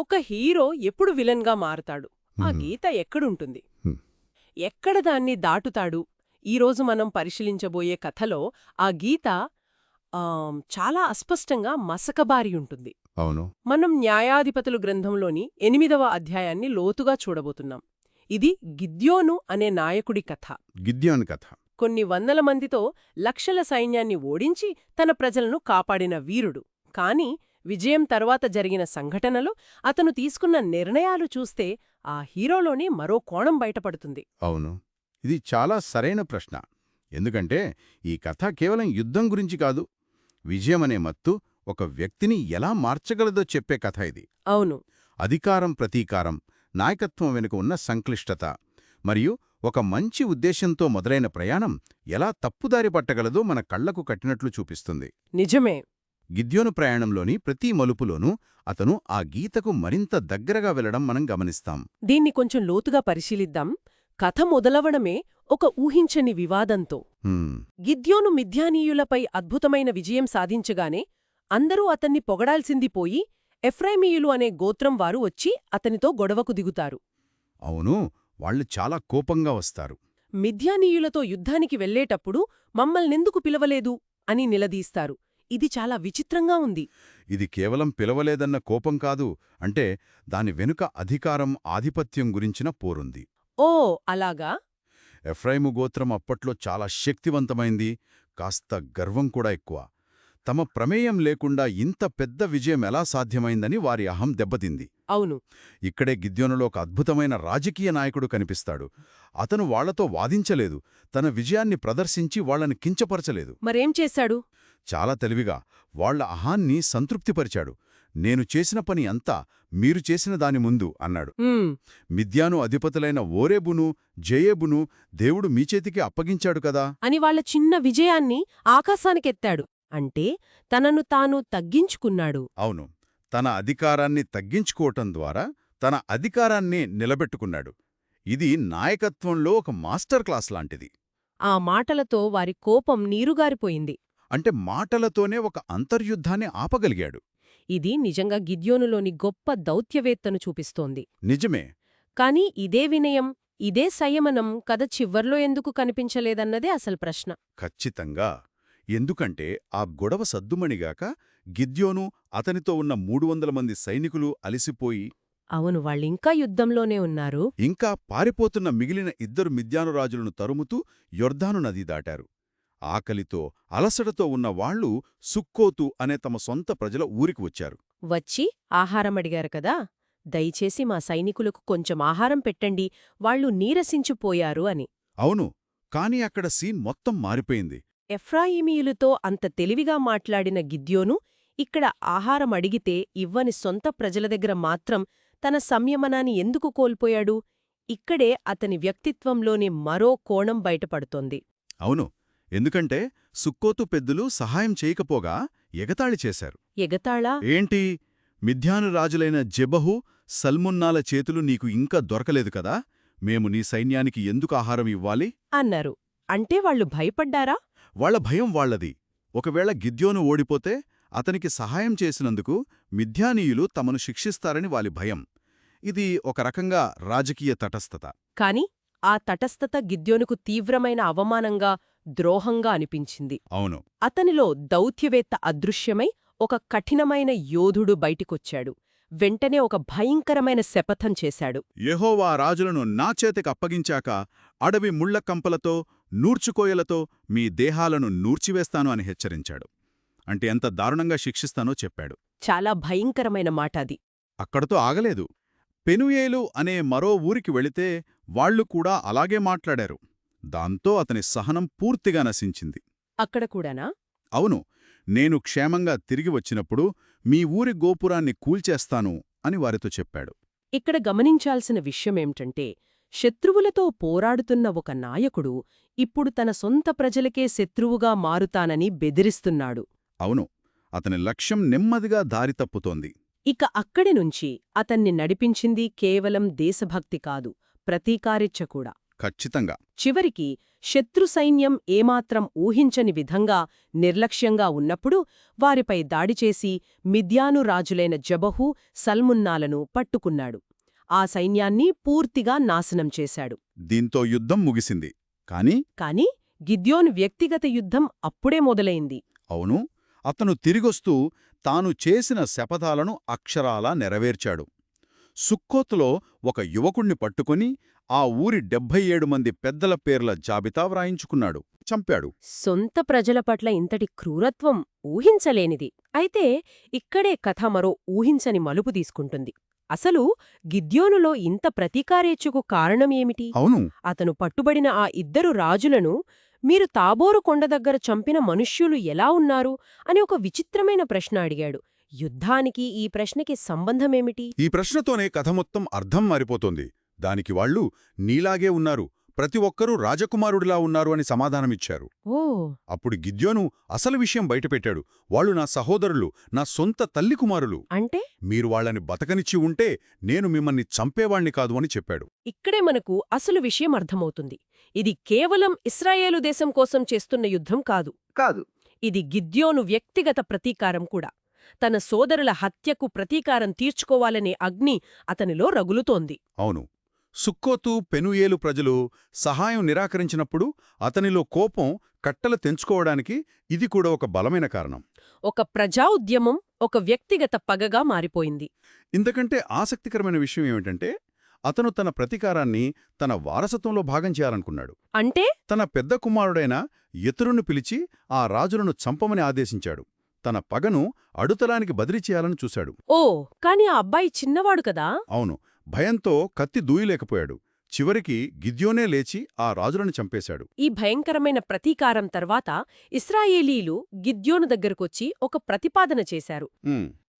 ఒక హీరో ఎప్పుడు విలన్గా మారతాడు? ఆ. గీత ఎక్కడుంటుంది. ఎక్కడ దాన్ని దాటుతాడు? ఈరోజు మనం పరిశీలించబోయే కథలో ఆ గీత చాలా అస్పష్టంగా మసకబారి ఉంటుంది. అవును. మనం న్యాయాధిపతులు గ్రంథంలోని ఎనిమిదవ అధ్యాయాన్ని లోతుగా చూడబోతున్నాం. ఇది గిద్యోను అనే నాయకుడి కథ. గిద్యోన్ కథ. కొన్ని వందల మందితో లక్షల సైన్యాన్ని ఓడించి తన ప్రజలను కాపాడిన వీరుడు. కాని విజయం తర్వాత జరిగిన సంఘటనలు అతను తీసుకున్న నిర్ణయాలు చూస్తే ఆ హీరోలోని మరో కోణం బయటపడుతుంది. అవును. ఇది చాలా సరైన ప్రశ్న. ఎందుకంటే ఈ కథ కేవలం యుద్ధం గురించి కాదు. విజయమనే మత్తు ఒక వ్యక్తిని ఎలా మార్చగలదో చెప్పే కథ ఇది. అవును. అధికారం ప్రతీకారం నాయకత్వం వెనుక ఉన్న సంక్లిష్టత మరియు ఒక మంచి ఉద్దేశంతో మొదలైన ప్రయాణం ఎలా తప్పుదారి పట్టగలదో మన కళ్ళకు కట్టినట్లు చూపిస్తుంది. నిజమే. గిద్యోను ప్రయాణంలోని ప్రతి మలుపులోనూ అతను ఆ గీతకు మరింత దగ్గరగా వెళ్ళడం మనం గమనిస్తాం. దీన్ని కొంచెం లోతుగా పరిశీలిద్దాం. కథ మొదలవడమే ఒక ఊహించని వివాదంతో. గిద్యోను మిథ్యానీయులపై అద్భుతమైన విజయం సాధించగానే అందరూ అతన్ని పొగడాల్సింది పోయి ఎఫ్రైమీయులు అనే గోత్రం వారు వచ్చి అతనితో గొడవకు దిగుతారు. అవును వాళ్ళు చాలా కోపంగా వస్తారు. మిథ్యానీయులతో యుద్ధానికి వెళ్ళేటప్పుడు మమ్మల్నెందుకు పిలవలేదు అని నిలదీస్తారు. ఇది చాలా విచిత్రంగా ఉంది. ఇది కేవలం పిలవలేదన్న కోపం కాదు అంటే దాని వెనుక అధికారం ఆధిపత్యం గురించిన పోరుంది. ఓ అలాగా? ఎఫ్రైము గోత్రం అప్పట్లో చాలా శక్తివంతమైంది కాస్త గర్వం కూడా ఎక్కువ. తమ ప్రమేయం లేకుండా ఇంత పెద్ద విజయం ఎలా సాధ్యమైందని వారి అహం దెబ్బతింది. అవును. ఇక్కడే గిద్యోనులో ఒక అద్భుతమైన రాజకీయ నాయకుడు కనిపిస్తాడు. అతను వాళ్ళతో వాదించలేదు తన విజయాన్ని ప్రదర్శించి వాళ్ళని కించపరచలేదు. మరేం చేశాడు? చాలా తెలివిగా వాళ్ళ అహాన్ని సంతృప్తిపరిచాడు. నేను చేసిన పని అంతా మీరు చేసిన దాని ముందు అన్నాడు. మిథ్యాను అధిపతులైన ఓరేబును జయేబును దేవుడు మీ చేతికి అప్పగించాడు కదా? అని వాళ్ళ చిన్న విజయాన్ని ఆకాశానికెత్తాడు. అంటే తనను తాను తగ్గించుకున్నాడు. అవును. తన అధికారాన్ని తగ్గించుకోవటం ద్వారా తన అధికారాన్ని నిలబెట్టుకున్నాడు. ఇది నాయకత్వంలో ఒక మాస్టర్ క్లాస్ లాంటిది. ఆ మాటలతో వారి కోపం నీరుగారిపోయింది. అంటే మాటలతోనే ఒక అంతర్యుద్ధాన్ని ఆపగలిగాడు. ఇది నిజంగా గిద్యోనులోని గొప్ప దౌత్యవేత్తను చూపిస్తోంది. నిజమే. కాని ఇదే వినయం ఇదే సంయమనం కథ చివర్లో ఎందుకు కనిపించలేదన్నదే అసలు ప్రశ్న. ఖచ్చితంగా. ఎందుకంటే ఆ గొడవ సద్దుమణిగాక గిద్యోను అతనితో ఉన్న మూడు వందల మంది సైనికులు అలిసిపోయి అవును వాళ్ళింకా యుద్ధంలోనే ఉన్నారు. ఇంకా పారిపోతున్న మిగిలిన ఇద్దరు మిద్యానురాజులను తరుముతూ యొర్దాను నది దాటారు. ఆకలితో అలసటతో ఉన్న వాళ్ళు సుక్కోతు అనే తమ సొంత ప్రజల ఊరికి వచ్చారు. వచ్చి ఆహారం అడిగారు కదా దయచేసి మా సైనికులకు కొంచెం ఆహారం పెట్టండి వాళ్ళు నీరసించిపోయారు అని. అవును కాని అక్కడ సీన్ మొత్తం మారిపోయింది. ఎఫ్రాయిమీయులతో అంత తెలివిగా మాట్లాడిన గిద్యోను ఇక్కడ ఆహారం అడిగితే ఇవ్వని సొంత ప్రజల దగ్గర మాత్రం తన సంయమనాన్ని ఎందుకు కోల్పోయాడు? ఇక్కడే అతని వ్యక్తిత్వంలోని మరో కోణం బయటపడుతోంది. అవును ఎందుకంటే సుక్కోతు పెద్దులు సహాయం చేయకపోగా ఎగతాళి చేశారు. ఎగతాళా? ఏంటి? మిథ్యాను రాజులైన జెబహు సల్మున్నాల చేతులు నీకు ఇంకా దొరకలేదు కదా? మేము నీ సైన్యానికి ఎందుకు ఆహారం ఇవ్వాలి? అన్నారు. అంటే వాళ్ళు భయపడ్డారా? వాళ్ళ భయం వాళ్ళది. ఒకవేళ గిద్యోను ఓడిపోతే అతనికి సహాయం చేసినందుకు మిథ్యానీయులు తమను శిక్షిస్తారని వాళ్ళ భయం. ఇది ఒక రకంగా రాజకీయ తటస్థత. కాని ఆ తటస్థత గిద్యోనుకు తీవ్రమైన అవమానంగా ద్రోహంగా అనిపించింది. అవును. అతనిలో దౌత్యవేత్త అదృశ్యమై ఒక కఠినమైన యోధుడు బయటికొచ్చాడు. వెంటనే ఒక భయంకరమైన శపథం చేశాడు. యెహోవా రాజులను నా చేతికి అప్పగించాక అడవి ముళ్ళకంపలతో నూర్చుకోయలతో మీ దేహాలను నూర్చివేస్తాను అని హెచ్చరించాడు. అంటే ఎంత దారుణంగా శిక్షిస్తానో చెప్పాడు. చాలా భయంకరమైన మాట అది. అక్కడతో ఆగలేదు. పెనుయేలు అనే మరో ఊరికి వెళితే వాళ్ళు కూడా అలాగే మాట్లాడారు. దాంతో అతని సహనం పూర్తిగా నశించింది. అక్కడ కూడానా? అవును నేను క్షేమంగా తిరిగి వచ్చినప్పుడు మీ ఊరి గోపురాన్ని కూల్చేస్తాను అని వారితో చెప్పాడు. ఇక్కడ గమనించాల్సిన విషయమేమిటంటే శత్రువులతో పోరాడుతున్న ఒక నాయకుడు ఇప్పుడు తన సొంత ప్రజలకే శత్రువుగా మారుతానని బెదిరిస్తున్నాడు. అవును అతని లక్ష్యం నెమ్మదిగా దారి తప్పుతోంది. ఇక అక్కడి నుంచి అతన్ని నడిపించింది కేవలం దేశభక్తి కాదు ప్రతీకారిచ్చ కూడా. ఖచ్చితంగా. చివరికి శత్రు సైన్యం ఏమాత్రం ఊహించని విధంగా నిర్లక్ష్యంగా ఉన్నప్పుడు వారిపై దాడి చేసి మిద్యాను రాజులైన జబహు సల్మున్నాలను పట్టుకున్నాడు. ఆ సైన్యాన్ని పూర్తిగా నాశనం చేశాడు. దీంతో యుద్ధం ముగిసింది. కాని? కాని గిద్యోను వ్యక్తిగత యుద్ధం అప్పుడే మొదలైంది. అవును. అతను తిరిగొస్తూ తాను చేసిన శపథాలను అక్షరాలా నెరవేర్చాడు. సుక్కోతులో ఒక యువకుణ్ణి పట్టుకొని ఆ ఊరి డెబ్భై ఏడు మంది పెద్దల పేర్ల జాబితా వ్రాయించుకున్నాడు. చంపాడు. సొంత ప్రజల పట్ల ఇంతటి క్రూరత్వం ఊహించలేనిది. అయితే ఇక్కడే కథ మరో ఊహించని మలుపు తీసుకుంటుంది. అసలు గిద్యోనులో ఇంత ప్రతీకారేచ్చుకు కారణమేమిటి? అవును. అతను పట్టుబడిన ఆ ఇద్దరు రాజులను మీరు తాబోరు కొండ దగ్గర చంపిన మనుష్యులు ఎలా ఉన్నారు? అని ఒక విచిత్రమైన ప్రశ్న అడిగాడు. యుద్ధానికి ఈ ప్రశ్నకి సంబంధమేమిటి? ఈ ప్రశ్నతోనే కథ మొత్తం అర్థం మారిపోతోంది. దానికి వాళ్ళు నీలాగే ఉన్నారు ప్రతి ఒక్కరూ రాజకుమారుడిలా ఉన్నారు అని సమాధానమిచ్చారు. ఓ! అప్పుడు గిద్యోను అసలు విషయం బయటపెట్టాడు. వాళ్ళు నా సహోదరులు నా సొంత తల్లి కుమారులు అంటే? మీరు వాళ్ళని బతకనిచ్చి ఉంటే నేను మిమ్మల్ని చంపేవాణ్ణి కాదు అని చెప్పాడు. ఇక్కడే మనకు అసలు విషయం అర్థమవుతుంది. ఇది కేవలం ఇస్రాయేలు దేశం కోసం చేస్తున్న యుద్ధం కాదు. కాదు. ఇది గిద్యోను వ్యక్తిగత ప్రతీకారం కూడా. తన సోదరుల హత్యకు ప్రతీకారం తీర్చుకోవాలనే అగ్ని అతనిలో రగులుతోంది. అవును. సుక్కోతు పెనుయేలు ప్రజలు సహాయం నిరాకరించినప్పుడు అతనిలో కోపం కట్టలు తెంచుకోవడానికి ఇది కూడా ఒక బలమైన కారణం. ఒక ప్రజా ఉద్యమం ఒక వ్యక్తిగత పగగా మారిపోయింది. ఇంతకంటే ఆసక్తికరమైన విషయం ఏమిటంటే అతను తన ప్రతీకారాన్ని తన వారసత్వంలో భాగం చేయాలనుకున్నాడు. అంటే? తన పెద్ద కుమారుడైన ఇతరును పిలిచి ఆ రాజులను చంపమని ఆదేశించాడు. తన పగను అడుతలానికి బదిలీ చేయాలని చూశాడు. ఓ కాని ఆ అబ్బాయి చిన్నవాడు కదా? అవును. భయంతో కత్తి దూయలేకపోయాడు. చివరికి గిద్యోనే లేచి ఆ రాజులను చంపేశాడు. ఈ భయంకరమైన ప్రతీకారం తర్వాత ఇస్రాయేలీలు గిద్యోను దగ్గరకొచ్చి ఒక ప్రతిపాదన చేశారు.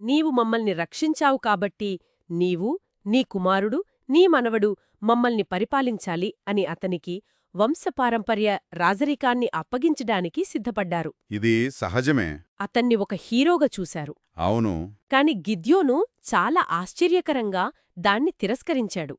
నీవు మమ్మల్ని రక్షించావు కాబట్టి నీవు నీ కుమారుడు నీ మనవడు మమ్మల్ని పరిపాలించాలి అని అతనికి వంశపారంపర్య రాజరికాన్ని అప్పగించడానికి సిద్ధపడ్డారు. ఇది సహజమే. అతన్ని ఒక హీరోగా చూశారు. అవును. కాని గిద్యోను చాలా ఆశ్చర్యకరంగా దాన్ని తిరస్కరించాడు.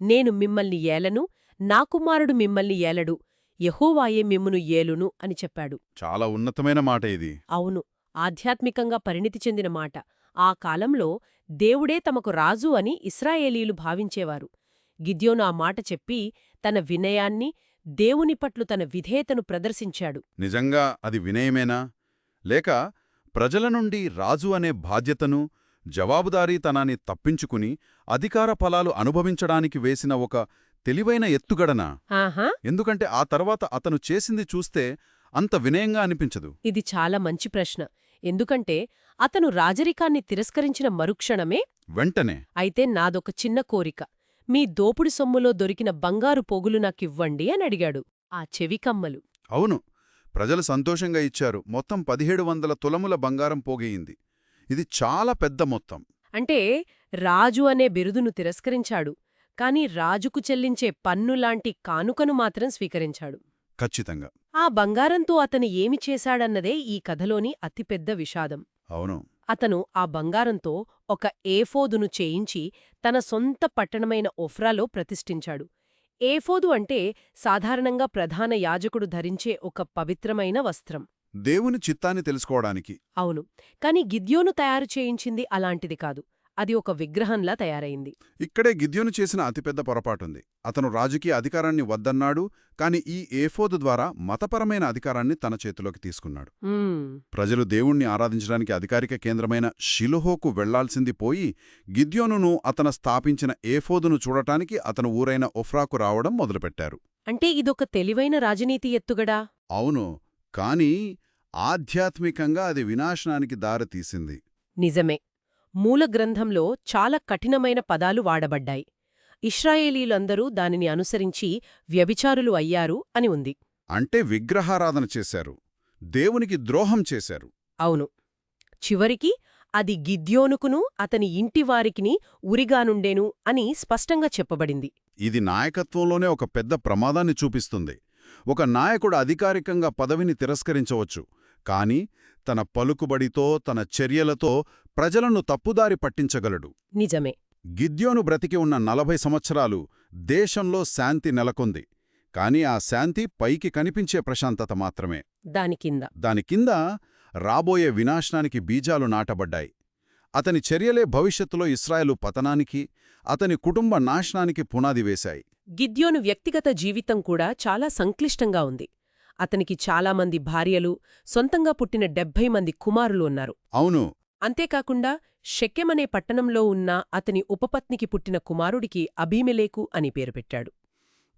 నేను మిమ్మల్ని ఏలను నా కుమారుడు మిమ్మల్ని ఏలడు యహోవాయే మిమ్మును ఏలును అని చెప్పాడు. చాలా ఉన్నతమైన మాట ఇది. అవును ఆధ్యాత్మికంగా పరిణితి చెందిన మాట. ఆ కాలంలో దేవుడే తమకు రాజు అని ఇస్రాయేలీలు భావించేవారు. గిద్యోను ఆ మాట చెప్పి తన వినయాన్ని దేవుని పట్ల తన విధేయతను ప్రదర్శించాడు. నిజంగా అది వినయమేనా? లేక ప్రజల నుండి రాజు అనే బాధ్యతను జవాబుదారీతనాన్ని తప్పించుకుని అధికార ఫలాలు అనుభవించడానికి వేసిన ఒక తెలివైన ఎత్తుగడనా? ఆహా! ఎందుకంటే ఆ తర్వాత అతను చేసింది చూస్తే అంత వినయంగా అనిపించదు. ఇది చాలా మంచి ప్రశ్న. ఎందుకంటే అతను రాజరికాన్ని తిరస్కరించిన మరుక్షణమే వెంటనే. అయితే నాదొక చిన్న కోరిక. మీ దోపుడు సొమ్ములో దొరికిన బంగారు పోగులు నాకివ్వండి అని అడిగాడు. ఆ చెవికమ్మలు అవును ప్రజలు సంతోషంగా ఇచ్చారు. మొత్తం పదిహేడు వందల తులముల బంగారం పోగేయింది. ఇది చాలా పెద్ద మొత్తం. అంటే రాజు అనే బిరుదును తిరస్కరించాడు. కాని రాజుకు చెల్లించే పన్నులాంటి కానుకను మాత్రం స్వీకరించాడు. ఖచ్చితంగా. ఆ బంగారంతో అతను ఏమి చేశాడన్నదే ఈ కథలోని అతిపెద్ద విషాదం. అవును. అతను ఆ బంగారంతో ఒక ఏఫోదును చేయించి తన సొంత పట్టణమైన ఒఫ్రాలో ప్రతిష్ఠించాడు. ఏఫోదు అంటే సాధారణంగా ప్రధాన యాజకుడు ధరించే ఒక పవిత్రమైన వస్త్రం. దేవుని చిత్తాన్ని తెలుసుకోవడానికి. అవును కాని గిద్యోను తయారు చేయించింది అలాంటిది కాదు. అది ఒక విగ్రహంలా తయారైంది. ఇక్కడే గిద్యోను చేసిన అతిపెద్ద పొరపాటుంది. అతను రాజకీయ అధికారాన్ని వద్దన్నాడు కాని ఈ ఏఫోదు ద్వారా మతపరమైన అధికారాన్ని తన చేతిలోకి తీసుకున్నాడు. ప్రజలు దేవుణ్ణి ఆరాధించడానికి అధికారిక కేంద్రమైన షిలుహోకు వెళ్ళాల్సింది పోయి గిద్యోనును అతను స్థాపించిన ఏఫోదును చూడటానికి అతను ఊరైన ఒఫ్రాకు రావడం మొదలుపెట్టారు. అంటే ఇదొక తెలివైన రాజనీతి ఎత్తుగడా? అవును కాని ఆధ్యాత్మికంగా అది వినాశనానికి దారితీసింది. నిజమే. మూల గ్రంథంలో చాలా కఠినమైన పదాలు వాడబడ్డాయి. ఇస్రాయేలీలందరూ దానిని అనుసరించి వ్యభిచారులు అయ్యారు అని ఉంది. అంటే విగ్రహారాధన చేశారు. దేవునికి ద్రోహం చేశారు. అవును. చివరికి అది గిద్యోనుకును అతని ఇంటివారికిని ఉరిగానుండేను అని స్పష్టంగా చెప్పబడింది. ఇది నాయకత్వంలోనే ఒక పెద్ద ప్రమాదాన్ని చూపిస్తుంది. ఒక నాయకుడు అధికారికంగా పదవిని తిరస్కరించవచ్చు కాని తన పలుకుబడితో తన చర్యలతో ప్రజలను తప్పుదారి పట్టించగలడు. నిజమే. గిద్యోను బ్రతికి ఉన్న నలభై సంవత్సరాలు దేశంలో శాంతి నెలకొంది. కాని ఆ శాంతి పైకి కనిపించే ప్రశాంతత మాత్రమే. దాని కింద. దాని కింద రాబోయే వినాశనానికి బీజాలు నాటబడ్డాయి. అతని చర్యలే భవిష్యత్తులో ఇస్రాయేలు పతనానికి అతని కుటుంబ నాశనానికి పునాది వేశాయి. గిద్యోను వ్యక్తిగత జీవితం కూడా చాలా సంక్లిష్టంగా ఉంది. అతనికి చాలామంది భార్యలు సొంతంగా పుట్టిన డెబ్భై మంది కుమారులు ఉన్నారు. అవును అంతేకాకుండా షెకెమనే పట్టణంలో ఉన్న అతని ఉపపత్నికి పుట్టిన కుమారుడికి అబీమెలేకు అని పేరు పెట్టాడు.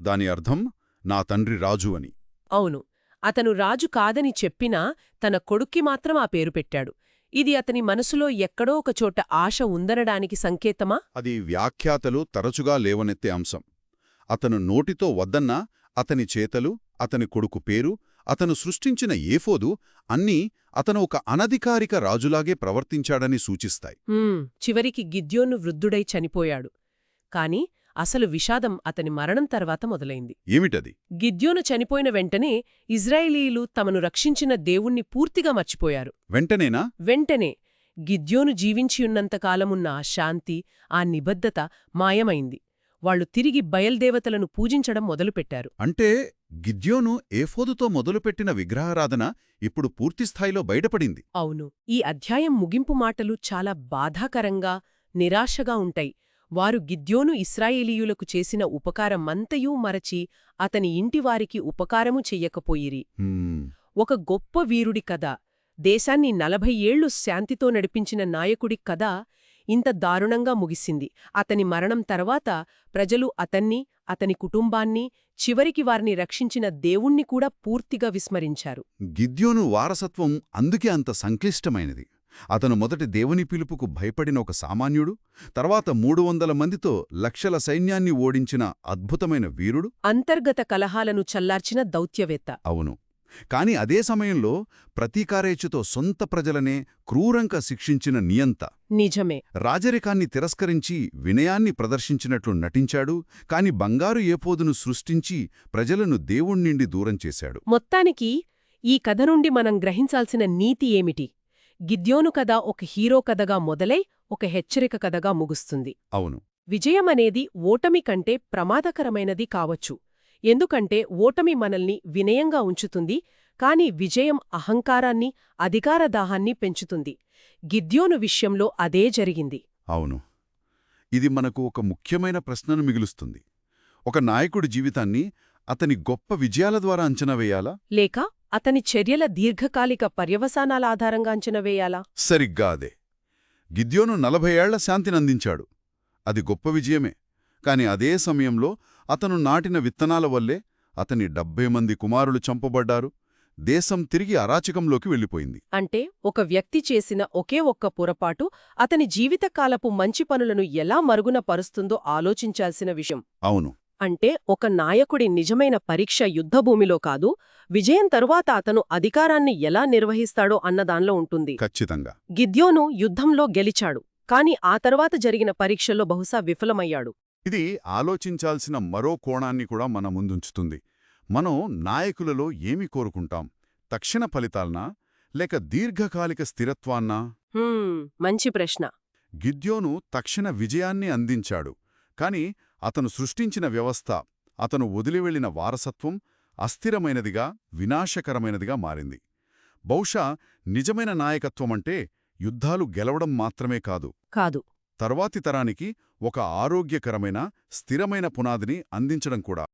దాని అర్థం నా తండ్రి రాజు అని. అవును అతను రాజు కాదని చెప్పినా తన కొడుక్కి మాత్రం ఆ పేరు పెట్టాడు. ఇది అతని మనసులో ఎక్కడో ఒకచోట ఆశ ఉందనడానికి సంకేతమా? అది వ్యాఖ్యాతలు తరచుగా లేవనెత్తే అంశం. అతను నోటితో వద్దన్నా అతని చేతలు అతని కొడుకు పేరు అతను సృష్టించిన ఏఫోదు అన్నీ అతను ఒక అనధికారిక రాజులాగే ప్రవర్తించాడని సూచిస్తాయి. చివరికి గిద్యోను వృద్ధుడై చనిపోయాడు. కాని అసలు విషాదం అతని మరణం తర్వాత మొదలైంది. ఏమిటది? గిద్యోను చనిపోయిన వెంటనే ఇజ్రాయేలీలు తమను రక్షించిన దేవుణ్ణి పూర్తిగా మర్చిపోయారు. వెంటనేనా? వెంటనే గిద్యోను జీవించియున్నంతకాలమున్న ఆ శాంతి ఆ నిబద్ధత మాయమైంది. వాళ్ళు తిరిగి బయల్దేవతలను పూజించడం మొదలుపెట్టారు. అంటే గిద్యోను ఏఫోదుతో మొదలుపెట్టిన విగ్రహారాధన ఇప్పుడు పూర్తిస్థాయిలో బయటపడింది. అవును ఈ అధ్యాయం ముగింపు మాటలు చాలా బాధాకరంగా నిరాశగా ఉంటాయి. వారు గిద్యోను ఇస్రాయేలీయులకు చేసిన ఉపకారమంతయూ మరచి అతని ఇంటివారికి ఉపకారము చెయ్యకపోయిరి. ఒక గొప్ప వీరుడి కథ దేశాన్ని నలభై ఏళ్ళు శాంతితో నడిపించిన నాయకుడి కథ ఇంత దారుణంగా ముగిసింది. అతని మరణం తర్వాత ప్రజలు అతన్ని అతని కుటుంబాన్ని చివరికి వారిని రక్షించిన దేవుణ్ణి కూడా పూర్తిగా విస్మరించారు. గిద్యోను వారసత్వం అందుకే అంత సంక్లిష్టమైనది. అతను మొదటి దేవుని పిలుపుకు భయపడిన ఒక సామాన్యుడు తర్వాత మూడు వందల మందితో లక్షల సైన్యాన్ని ఓడించిన అద్భుతమైన వీరుడు. అంతర్గత కలహాలను చల్లార్చిన దౌత్యవేత్త. అవును. కాని అదే సమయంలో ప్రతీకారేచ్ఛతో సొంత ప్రజలనే క్రూరంగా శిక్షించిన నియంత. నిజమే. రాజరికాన్ని తిరస్కరించి వినయాన్ని ప్రదర్శించినట్లు నటించాడు కాని బంగారు ఏపోదును సృష్టించి ప్రజలను దేవుణ్ణిండి దూరం చేశాడు. మొత్తానికి ఈ కథ నుండి మనం గ్రహించాల్సిన నీతి ఏమిటి? గిద్యోను కథ ఒక హీరో కథగా మొదలై ఒక హెచ్చరిక కథగా ముగుస్తుంది. అవును. విజయమనేది ఓటమి కంటే ప్రమాదకరమైనది కావచ్చు. ఎందుకంటే ఓటమి మనల్ని వినయంగా ఉంచుతుంది కాని విజయం అహంకారాన్ని అధికారదాహాన్ని పెంచుతుంది. గిద్యోను విషయంలో అదే జరిగింది. అవును. ఇది మనకు ఒక ముఖ్యమైన ప్రశ్నను మిగులుస్తుంది. ఒక నాయకుడి జీవితాన్ని అతని గొప్ప విజయాల ద్వారా అంచనా వేయాలా? లేక అతని చర్యల దీర్ఘకాలిక పర్యవసానాల ఆధారంగా అంచనా వేయాలా? సరిగ్గా అదే. గిద్యోను నలభై ఏళ్ళ శాంతినందించాడు అది గొప్ప విజయమే. కాని అదే సమయంలో అతను నాటిన విత్తనాల వల్లే అతని డెబ్బై మంది కుమారులు చంపబడ్డారు. దేశం తిరిగి అరాచకంలోకి వెళ్ళిపోయింది. అంటే ఒక వ్యక్తి చేసిన ఒకే ఒక్క పొరపాటు అతని జీవితకాలపు మంచి పనులను ఎలా మరుగున పరుస్తుందో ఆలోచించాల్సిన విషయం. అవును. అంటే ఒక నాయకుడి నిజమైన పరీక్ష యుద్ధభూమిలో కాదు విజయం తరువాత అతను అధికారాన్ని ఎలా నిర్వహిస్తాడో అన్నదాన్లో ఉంటుంది. ఖచ్చితంగా. గిద్యోను యుద్ధంలో గెలిచాడు కాని ఆ తర్వాత జరిగిన పరీక్షలో బహుశా విఫలమయ్యాడు. ఇది ఆలోచించాల్సిన మరో కోణాన్ని కూడా మన ముందుంచుతుంది. మనం నాయకులలో ఏమి కోరుకుంటాం? తక్షణ ఫలితాలనా? లేక దీర్ఘకాలిక స్థిరత్వాన్నా? మంచి ప్రశ్న. గిద్యోను తక్షణ విజయాన్ని అందించాడు. కాని అతను సృష్టించిన వ్యవస్థ అతను వదిలివెళ్ళిన వారసత్వం అస్థిరమైనదిగా వినాశకరమైనదిగా మారింది. బహుశా నిజమైన నాయకత్వమంటే యుద్ధాలు గెలవడం మాత్రమే కాదు. కాదు. తర్వాతి తరానికి ఒక ఆరోగ్యకరమైన స్థిరమైన పునాదిని అందించడం కూడా.